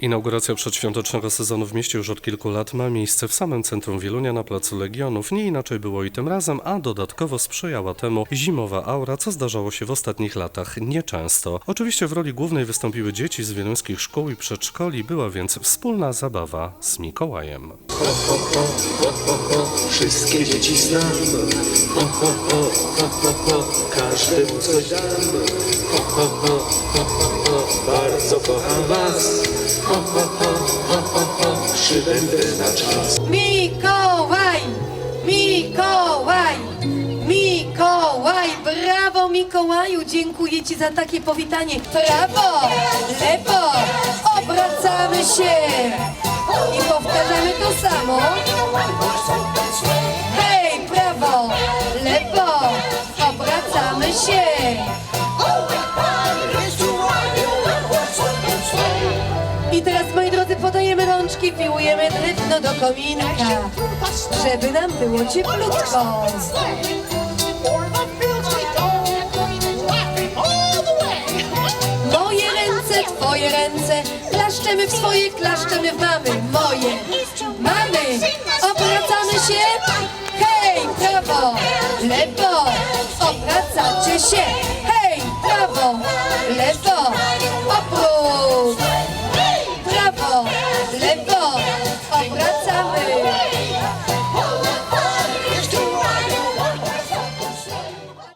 Inauguracja przedświątecznego sezonu w mieście już od kilku lat ma miejsce w samym centrum Wielunia na Placu Legionów. Nie inaczej było i tym razem, a dodatkowo sprzyjała temu zimowa aura, co zdarzało się w ostatnich latach nieczęsto. Oczywiście w roli głównej wystąpiły dzieci z wieluńskich szkół i przedszkoli, była więc wspólna zabawa z Mikołajem. Wszystkie dzieci znam Ho, ho, ho, ho, ho, ho Każdemu coś dam Ho, ho, ho, ho, ho, ho Bardzo kocham was Ho, ho, ho, ho, ho, ho Przybędę na czas Mikołaj! Mikołaj! Mikołaj! Brawo Mikołaju! Dziękuję Ci za takie powitanie. Prawo! Lewo! Obracamy się! I powtarzamy to samo. Hej! Prawo! Lewo! Obracamy się! Rączki, piłujemy drewno do kominka, żeby nam było cieplutko. Moje ręce, twoje ręce, klaszczemy w swoje, klaszczemy w mamy, moje. Mamy, obracamy się, hej, prawo, lewo, obracacie się, hej, prawo, lewo,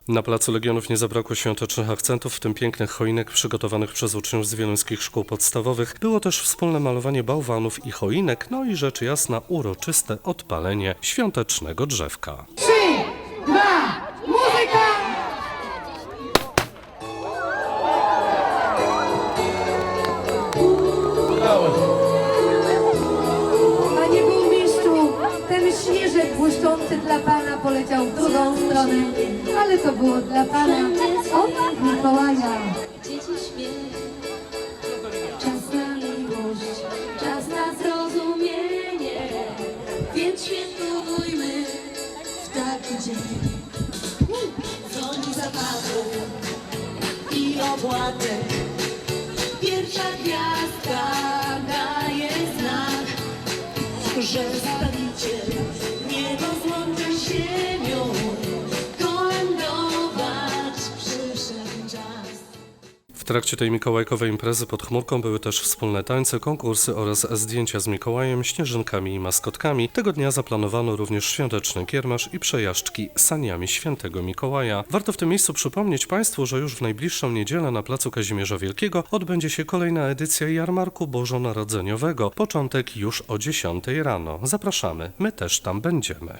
Na Placu Legionów nie zabrakło świątecznych akcentów, w tym pięknych choinek przygotowanych przez uczniów z wieluńskich szkół podstawowych. Było też wspólne malowanie bałwanów i choinek, no i rzecz jasna uroczyste odpalenie świątecznego drzewka. Panie burmistrzu, ten śnieżek błyszczący dla pana poleciał w drugą stronę, ale to było dla pana od Mikołaja. Czas na miłość, czas na zrozumienie, więc świętujmy w taki dzień. Dzwoni zapachu i obłatek, pierwsza gwiazdka daje znak, że W trakcie tej mikołajkowej imprezy pod chmurką były też wspólne tańce, konkursy oraz zdjęcia z Mikołajem, śnieżynkami i maskotkami. Tego dnia zaplanowano również świąteczny kiermasz i przejażdżki saniami świętego Mikołaja. Warto w tym miejscu przypomnieć Państwu, że już w najbliższą niedzielę na placu Kazimierza Wielkiego odbędzie się kolejna edycja Jarmarku Bożonarodzeniowego. Początek już o 10 rano. Zapraszamy, my też tam będziemy.